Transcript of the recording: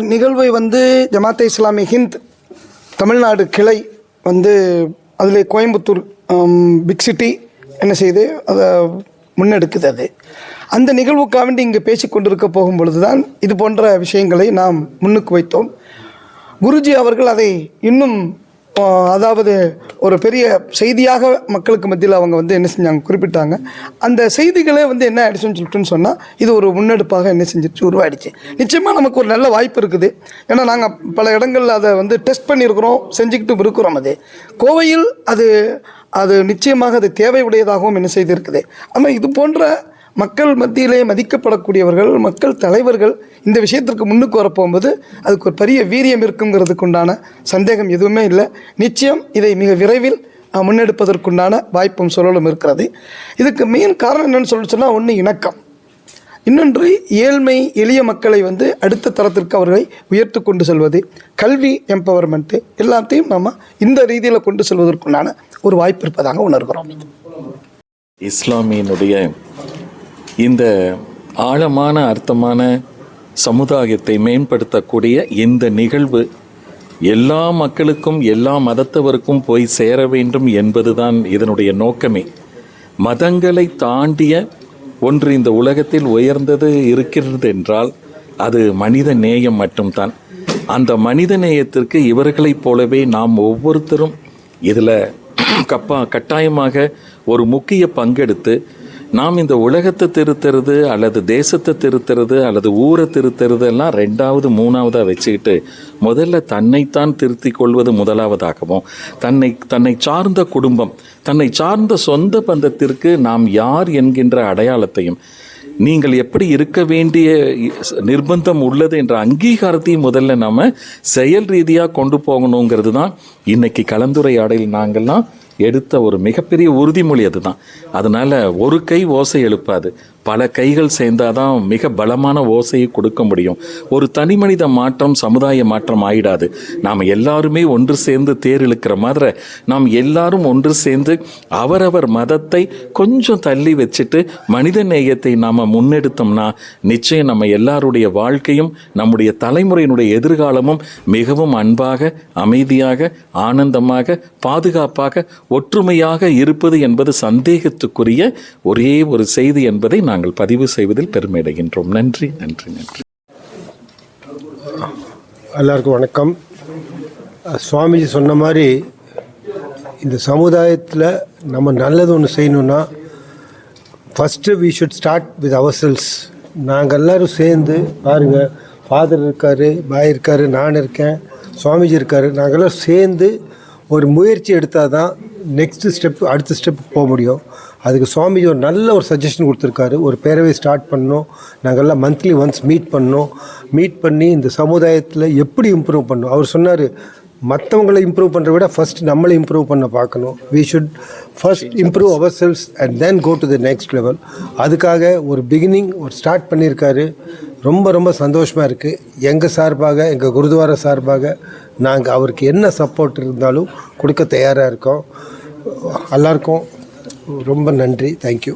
நிகழ்வை வந்து ஜமாத்தே இஸ்லாமி ஹிந்த் தமிழ்நாடு கிளை வந்து அதில் கோயம்புத்தூர் பிக் சிட்டி என்ன செய்யுது அதை முன்னெடுக்குது அது. அந்த நிகழ்வுக்காக வேண்டி இங்கே பேசி கொண்டிருக்க போகும் பொழுது தான் இது போன்ற விஷயங்களை நாம் முன்னுக்கு வைத்தோம். குருஜி அவர்கள் அதை இன்னும் அதாவது ஒரு பெரிய செய்தியாக மக்களுக்கு மத்தியில் அவங்க வந்து என்ன செஞ்சாங்க குறிப்பிட்டாங்க. அந்த செய்திகளே வந்து என்ன ஆயிடுச்சுன்னு சொல்லிட்டுன்னு சொன்னால் இது ஒரு முன்னெடுப்பாக என்ன செஞ்சிருச்சு உருவாயிடுச்சு. நிச்சயமாக நமக்கு ஒரு நல்ல வாய்ப்பு இருக்குது. ஏன்னா நாங்கள் பல இடங்களில் அதை வந்து டெஸ்ட் பண்ணியிருக்கிறோம் செஞ்சுக்கிட்டு இருக்கிறோம் அது. கோவையில் அது அது நிச்சயமாக அது தேவை உடையதாகவும் என்ன செய்திருக்குது. ஆனால் இது போன்ற மக்கள் மத்தியிலே மதிக்கப்படக்கூடியவர்கள் மக்கள் தலைவர்கள் இந்த விஷயத்திற்கு முன்னுக்கு வரப்போகும்போது அதுக்கு ஒரு பெரிய வீரியம் இருக்குங்கிறதுக்கு உண்டான சந்தேகம் எதுவுமே இல்லை. நிச்சயம் இதை மிக விரைவில் முன்னெடுப்பதற்குண்டான வாய்ப்பும் சூழலும் இருக்கிறது. இதுக்கு மெயின் காரணம் என்னென்னு சொல்லி சொன்னால் ஒன்று இணக்கம். இன்னொன்று ஏழ்மை எளிய மக்களை வந்து அடுத்த தரத்திற்கு அவர்களை உயர்த்து கொண்டு செல்வது. கல்வி எம்பவர்மெண்ட்டு எல்லாத்தையும் நம்ம இந்த ரீதியில் கொண்டு செல்வதற்குண்டான ஒரு வாய்ப்பு இருப்பதாக உணர்கிறோம். இஸ்லாமியினுடைய இந்த ஆழமான அர்த்தமான சமுதாயத்தை மேம்படுத்தக்கூடிய இந்த நிகழ்வு எல்லா மக்களுக்கும் எல்லா மதத்தவருக்கும் போய் சேர வேண்டும் என்பதுதான் இதனுடைய நோக்கமே. மதங்களை தாண்டிய ஒன்று இந்த உலகத்தில் உயர்ந்தது இருக்கிறது என்றால் அது மனித நேயம் மட்டும்தான். அந்த மனித நேயத்திற்கு இவர்களைப் போலவே நாம் ஒவ்வொருத்தரும் இதில் கப்பா கட்டாயமாக ஒரு முக்கிய பங்கெடுத்து நாம் இந்த உலகத்தை திருத்துறது அல்லது தேசத்தை திருத்துறது அல்லது ஊரை திருத்துறது எல்லாம் ரெண்டாவது மூணாவதாக வச்சுக்கிட்டு முதல்ல தன்னைத்தான் திருத்தி கொள்வது முதலாவதாகவும் தன்னை தன்னை சார்ந்த குடும்பம் தன்னை சார்ந்த சொந்த பந்தத்திற்கு நாம் யார் என்கின்ற அடையாளத்தையும் நீங்கள் எப்படி இருக்க வேண்டிய நிர்பந்தம் உள்ளது என்ற அங்கீகாரத்தையும் முதல்ல நம்ம செயல் ரீதியாக கொண்டு போகணுங்கிறது தான் இன்னைக்கு கலந்துரையாடலில் நாங்கள்லாம் எடுத்த ஒரு மிகப்பெரிய உறுதிமொழி அதுதான். அதனால ஒரு கை ஓசை எழுப்பாது. பல கைகள் சேர்ந்தாதான் மிக பலமான ஓசையை கொடுக்க முடியும். ஒரு தனி மனித மாற்றம் சமுதாய மாற்றம் ஆயிடாது. நாம் எல்லாருமே ஒன்று சேர்ந்து தேர் இழுக்கிற மாதிரி நாம் எல்லாரும் ஒன்று சேர்ந்து அவரவர் மதத்தை கொஞ்சம் தள்ளி வச்சுட்டு மனித நேயத்தை நாம் முன்னெடுத்தோம்னா நிச்சயம் நம்ம எல்லாருடைய வாழ்க்கையும் நம்முடைய தலைமுறையினுடைய எதிர்காலமும் மிகவும் அன்பாக அமைதியாக ஆனந்தமாக பாதுகாப்பாக ஒற்றுமையாக இருப்பது என்பது சந்தேகத்துக்குரிய ஒரே ஒரு செய்தி என்பதை நாங்கள் பதிவு செய்வதில் பெருமையடைகின்றோம். நன்றி நன்றி நன்றி. எல்லாருக்கும் வணக்கம். சுவாமிஜி சொன்ன மாதிரி இந்த சமுதாயத்தில் நம்ம நல்லது ஒன்று செய்யணுன்னா first we should start with ourselves நாங்கள் எல்லோரும் சேர்ந்து பாருங்கள் ஃபாதர் இருக்கார் பாய் இருக்கார் நான் இருக்கேன் சுவாமிஜி இருக்கார் நாங்கள்லாம் சேர்ந்து ஒரு முயற்சி எடுத்தால் தான் நெக்ஸ்ட்டு ஸ்டெப் அடுத்த ஸ்டெப் போக முடியும். அதுக்கு சுவாமிஜி ஒரு நல்ல ஒரு சஜஷன் கொடுத்துருக்காரு. ஒரு பேரவை ஸ்டார்ட் பண்ணோம் நாங்கள்லாம் மந்த்லி ஒன்ஸ் மீட் பண்ணோம். மீட் பண்ணி இந்த சமுதாயத்தில் எப்படி இம்ப்ரூவ் பண்ணோம் அவர் சொன்னார் மற்றவங்களை இம்ப்ரூவ் பண்ணுறத விட ஃபஸ்ட் நம்மளை இம்ப்ரூவ் பண்ண பார்க்கணும். We should first improve ourselves and then go to the next level அதுக்காக ஒரு பிகினிங் ஒரு ஸ்டார்ட் பண்ணியிருக்காரு. ரொம்ப ரொம்ப சந்தோஷமாக இருக்குது எங்கள் சார்பாக எங்கள் குருத்வார சார்பாக நாங்கள் அவருக்கு என்ன சப்போர்ட் இருந்தாலும் கொடுக்க தயாராக இருக்கோம். எல்லாருக்கும் ரொம்ப நன்றி. தேங்க்யூ